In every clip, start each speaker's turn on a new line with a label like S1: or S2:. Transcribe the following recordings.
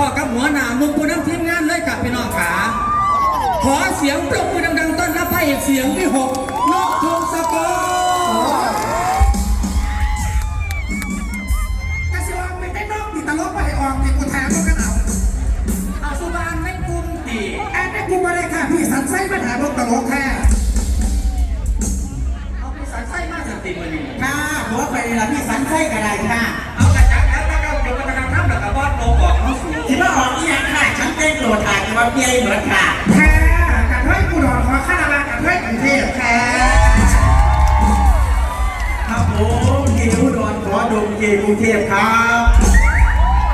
S1: พ่อกับหัวหน้ามุมผู้นำทีมงานเลยกับพี่น้องขาขอเสียงปรบมือดังๆต้อนรับพระเอกเสียงที่หกนกทงสกอร์
S2: กระทรวงไม่ได้นอกติตลกไปออกติดกูแทนก็กันเอา
S1: เอาสุบานในกลุ่มตี
S2: แอนนี่กูมาได้ค่ะพี่สันไส้ปัญหาพวกตลกแค่
S1: เอาไปใส่ไส้มาสติมือนี่
S2: ค่ะหัวไปละพี่สันไส้ก็ได้ค่ะ
S1: วก็บอสโลบอกเขาสูง
S2: ที่ว่าออกอีหยังค่ะฉันเต้นโหลดถ่ายกับว่าเปียเหมือนค่ะค่ะกับเฮ้ยกูดอนขอข้าราชการกับเฮ้ยกรุงเทพค่ะ
S3: ครับผมเกอุดรขอดมเกกรุงเทพครับ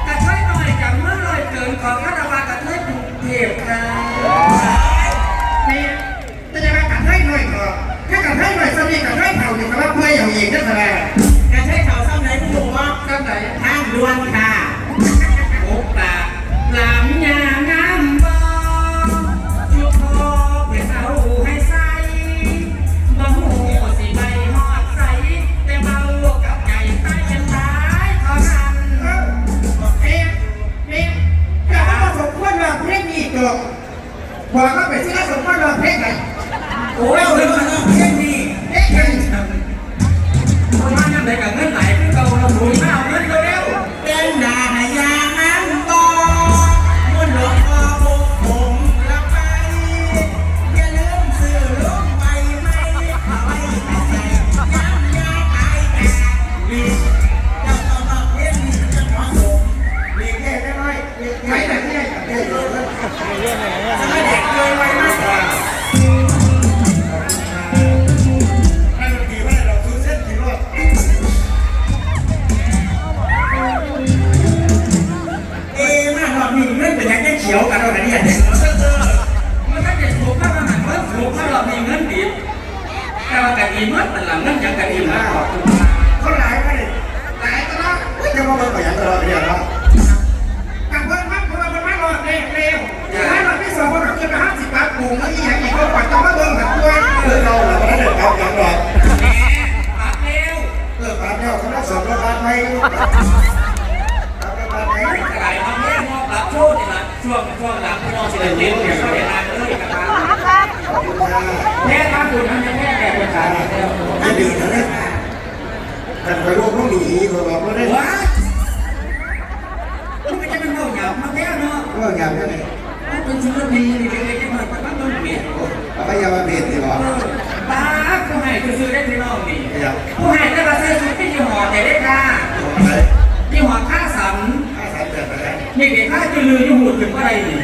S1: กระเทยหน่อยกับเมื่อลอยเกินของคาราบากระเทยกรุงเทพค่ะ
S2: เด็
S1: กเลยไว้
S3: มากกว่า
S2: ให้ดนตรีให้เราซื้อเส้นกี่รอบ
S3: เอ๊ะมากรอบนี้เงินเป็นยังไงเขียวกันเราไหนเนี่ย
S1: มันก็จะถูกข้าวอาหารเพิ่มถูกข้าวเรามีเงินดิบแต่ว่ากะดีเมื่อมันหลังเงินยังกะดีมาก
S2: เขาหลายไปเลยหลายตลอด
S4: จะมาเบิ่งกับหยังตลอดเดียเนาะ
S2: ห้าสิบบาทปรุงแล้วอีกอย่างอีกคนกว่าต้องมาเบิ่งแบบด้วย
S4: คือเราเราไม่ได้เอาหยังหรอก
S1: แหมปากเร็ว
S4: เลิกปานเนี่ยเขาต้องสอบรถบัสไหมสอบรถบัสไหม
S1: กระไรมาแม่มอบรับโชคนี่ละช่วงช่วงหลังพี่น้องสิได้เลี้ยงเลี้ยงเขาได้นานเลยนะครับ
S4: ขอบคุณค่ะ
S1: แม่ทำบุญให้แม่แม่เป็นขายแล้ว
S4: จะดีนะเนี่ยแต่ไปรวมพวกนี้อีกคนบอกว่าได้
S1: ว้ามันก็จะเป็นเรื่องหยาบมาแม่เนาะ
S4: เรื่องอย่างนี้
S1: มันเป็นชีวิตดีดีเล็กๆน้อย
S4: ไปยามาเบียดดีกว่า
S1: ตาผู้ให้คือซื้อได้ที่น้องนี่
S4: อย่าง
S1: ผู้ให้ได้มาซื้อซื้อที่ยี่ห้อแต่ได้ค่ะยี่ห้อข้าสัน
S4: ข้าสันเกิดไปแล้ว
S1: นี่เด็กข้าจะลือยี่หูถึงอะไรนี่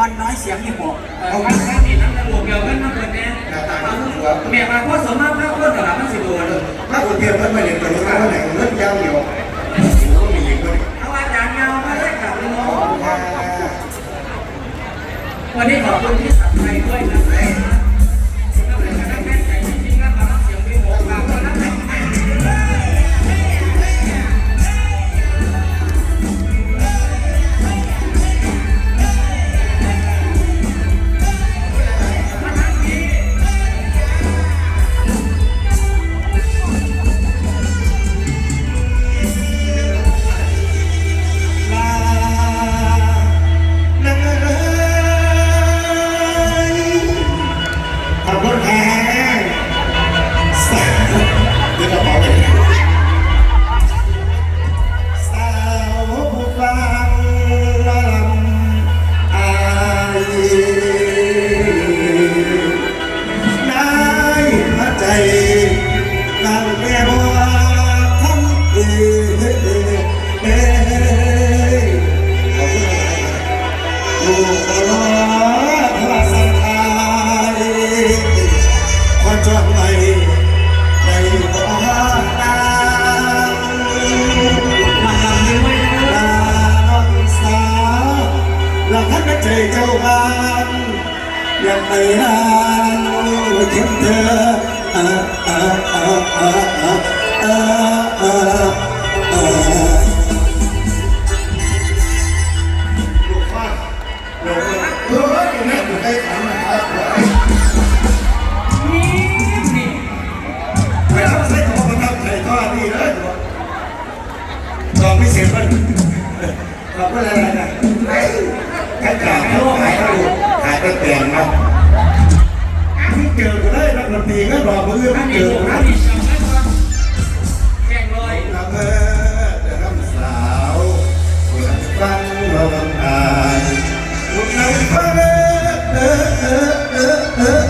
S3: บอลน้อยเสียงยี่หก
S1: เอาข้างๆนี่น้ำตาบวกเกี่ยวกันน้ำเงินเนี่ยแม่มาพ่อสมมาพ่อพ่อแต่ละมันสิบวน
S4: ถ้าคุณเทียบมันไม่เห็นตัวนี้ว่าไหนเงินยาวเดียวอยู่ก็มีอีกคน
S1: เอาอาจารย์เงามาได้กับน้อง
S4: ค่ะ
S1: วันนี้ขอบคุณที่ ไร
S4: นะถ้าจากเขาหายเขาหายไปเปลี่ยนเนาะที่เจอกันเลยนักดนตรีก็รอมือ
S1: ถ้า
S4: ที่
S1: มี
S4: เจอ
S1: ลูก
S4: กั
S1: ถ้านมีชาวบ้านแข่งลอย
S4: ละเมอแต่คำสาวคนฟังเราลำอายคนนั้นฟังเออเออเออเออเออเอ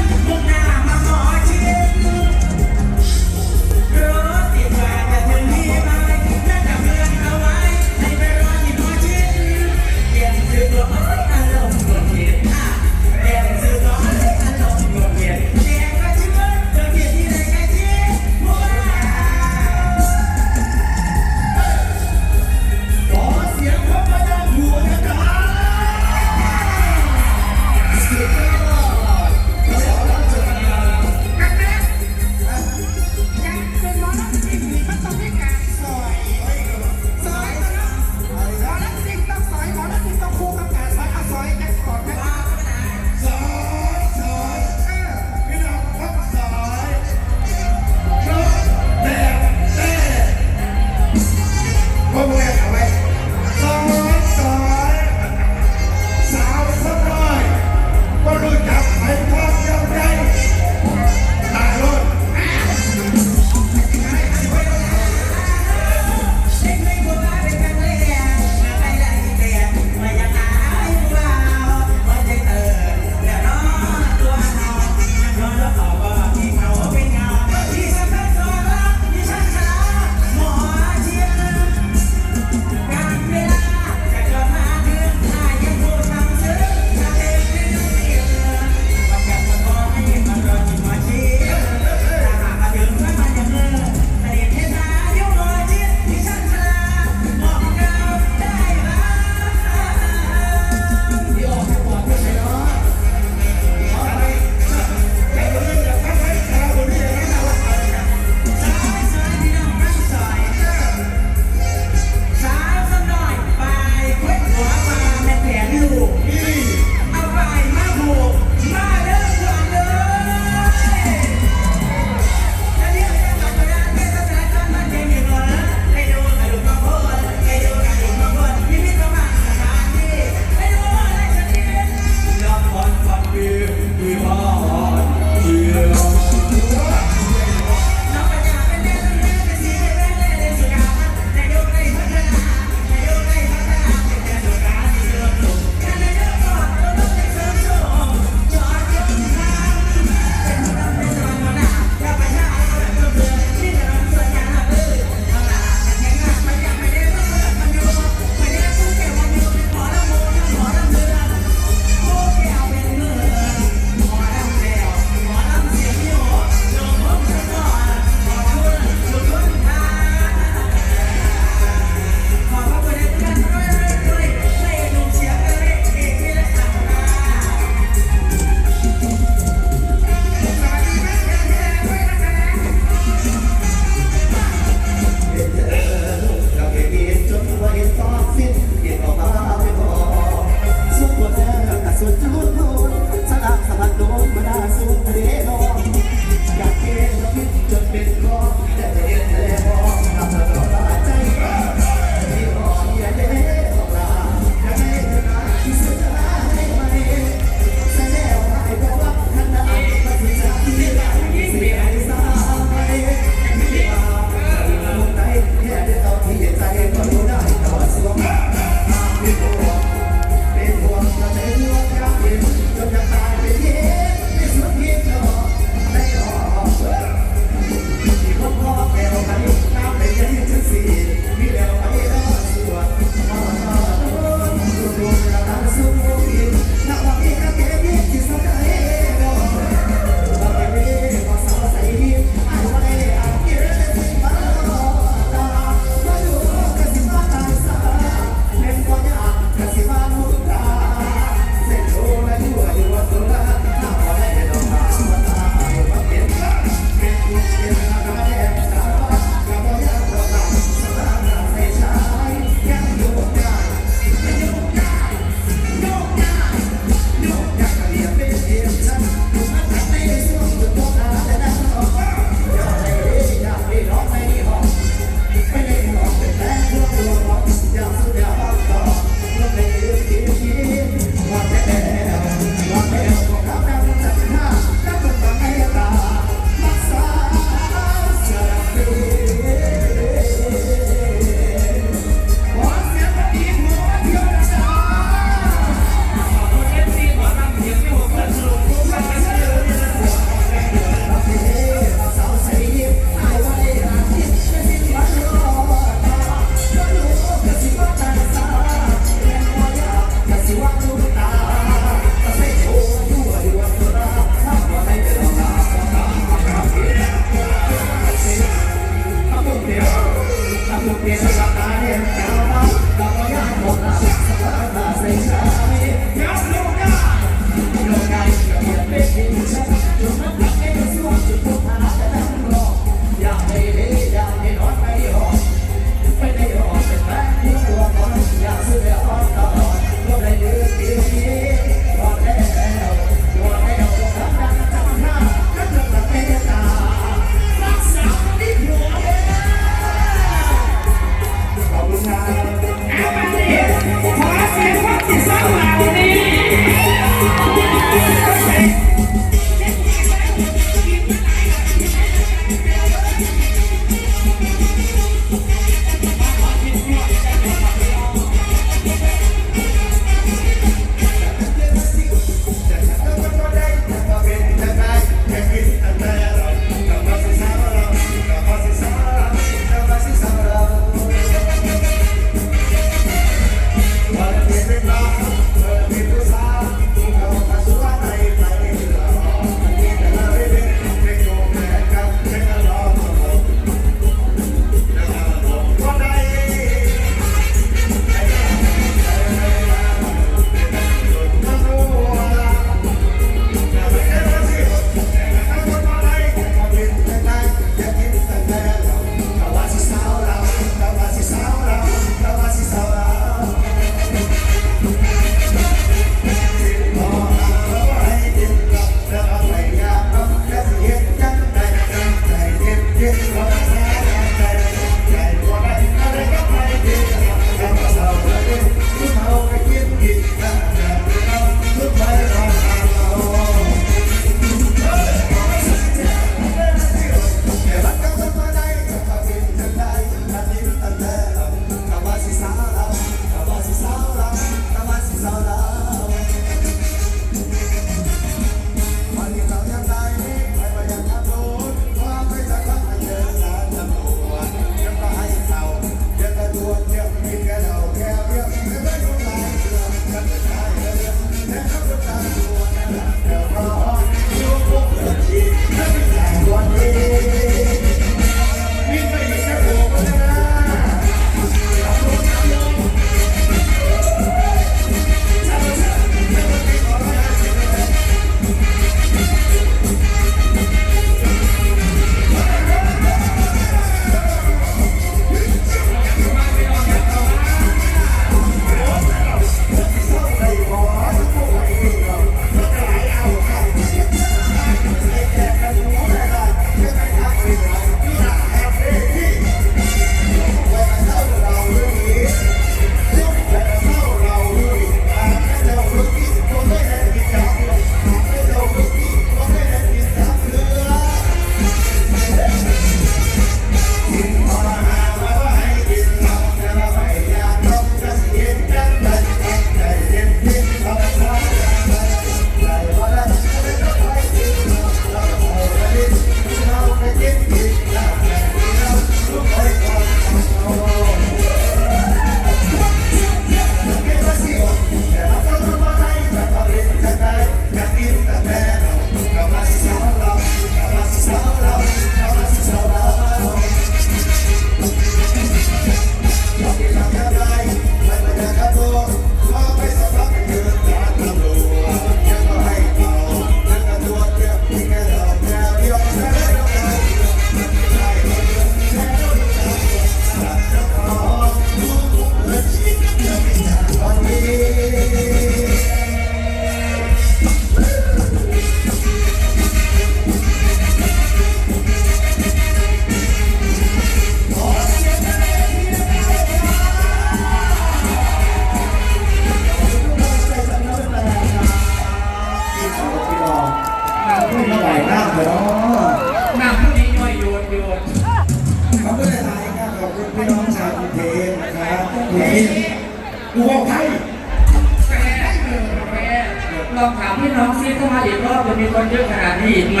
S1: จะมีคน
S4: เย
S1: อะขนาดนี้อีกไหม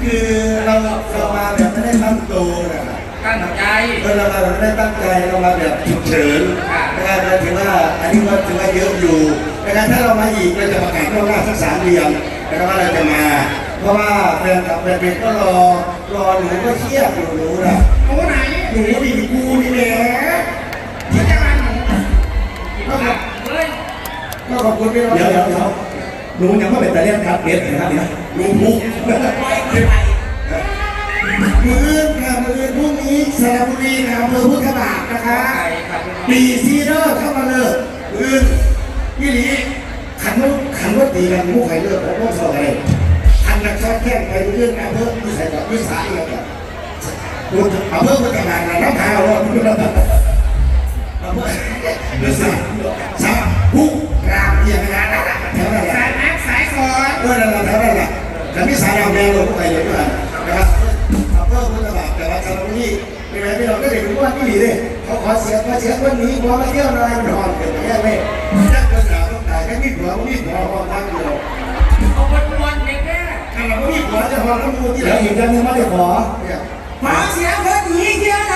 S4: คือเราเรามาแบบไม่ได้ตั้งตัวนะครับ
S1: ตั้งใจ
S4: เออเรามาแบบไม่ได้ตั้งใจเรามาแบบฉุกเฉินนะครับเราถือว่าอันนี้ก็ถือว่าเยอะอยู่นะครับถ้าเรามาอีกเราจะประกาศล่วงหน้าสักสามเดือนนะครับว่าเราจะมาเพราะว่าแฟนคลับแฟนเพจก็รอรอหนูก็เครียดอยู่หนูนะ
S2: โอ้ไหน
S4: หนูดีกูนี่แหละ
S2: ที่จะมาหนู
S1: เฮ้ย
S4: ก็ขอบคุณพี่น้อง
S5: เดี๋ยวเดี๋ยวเดี๋ยว หนูยังไม่เป็นตาเลียนครับเบสนะครับเนี่ย
S4: ลุงพุก
S3: ปล่อยมันไป
S4: มืออื่นค่ะมืออื่นพรุ่งนี้สระบุรีนะอำเภอพุทธบาทนะคะ
S1: ใครครับ
S4: ปีซีเดอร์เข้ามาเลยมืออื่นยี่หลีขันว่าขันว่าตีกันมุกไข่เลือดของพวกสองอะไรขันนักชอบแข่งไปมืออื่นอำเภอวิสัยกับวิสัยอะไรกันอำเภอพุทธบาทนะน้ำพาวรอดอำเภอวิสัยสาพุกรามเพียงนะ
S2: สอน
S4: เออนั่นแหละแถวนั้นแหละแต่ไม่สายดาวแดงลงไปเลยด้วยนะครับอำเภอพุทธบาทแต่ว่าสระบุรีเป็นไงพี่น้องก็เด็กรู้ว่าที่ดีเลยเขาขอเสียงมาเสียงวันนี้พอมาเที่ยวนอนนอนเกิดแค่ไม่ยักษ์เกินหนาวต้องตายแค่มีผัวมีผัวพอทั้งเดียว
S1: เอาคนวันเด็กแม่
S4: ถ้าเราไม่มีผัวจะพอทั้งมูที่ไหน
S5: เดี๋ยวอีกเรื่องหนึงไม่ได้ขอ
S4: เนี่ย
S3: ขอเสียงคนหนีเกียร์หน่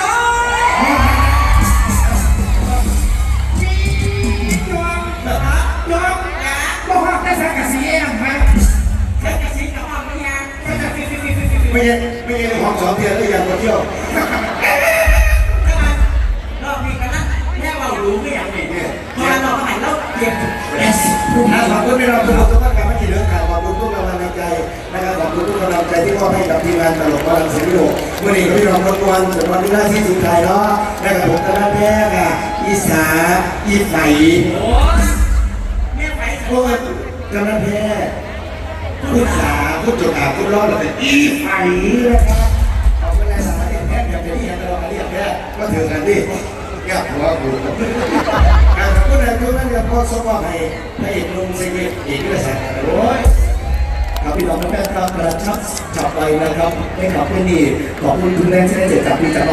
S2: ไม่
S4: ใช่ไม่ใช่ของสองเทียนแล้วยังมาเที่ยว
S3: ก็มารอบนี้ก็นั่งแม่เบารู้ไม่อย่างนี้พอเราหายเราเปลี่ยนเอส
S4: ขอบคุณพี่น้องทุกคนทุกท่านกับไม่กี่เรื่องข่าวขอบคุณทุกกำลังใจนะครับขอบคุณทุกกำลังใจที่มอบให้กับทีมงานตลกกำลังเสียงโยเมื่อนี้พี่น้องรบกวนส่วนวันนี้หน้าที่สุดท้ายเนาะนะครับผมคณะแพทย์ค่ะอีสาอีไฝ
S1: โอ้
S3: แม่ไปส
S4: พวกคณะแพทย์ผู้ พูดจุดอาพูดรอดเลยอีไฟนะครับเอบคุณหลายๆแพทย์อย่างที่เห็นตลอดเรียกแค่ก็ถือกันดิแก้หัวกูขอบคุณนายทุกท่นจะพอสมบัติให้ให้ลุงเสกเอกวิสัยโอ้ย
S5: ครับพี่น้องแม่ครับกระชับจับไปนะครับให้ขอบคุณนี่ขอบคุณคุณแม่ที่ได้เจอกับพี่จับ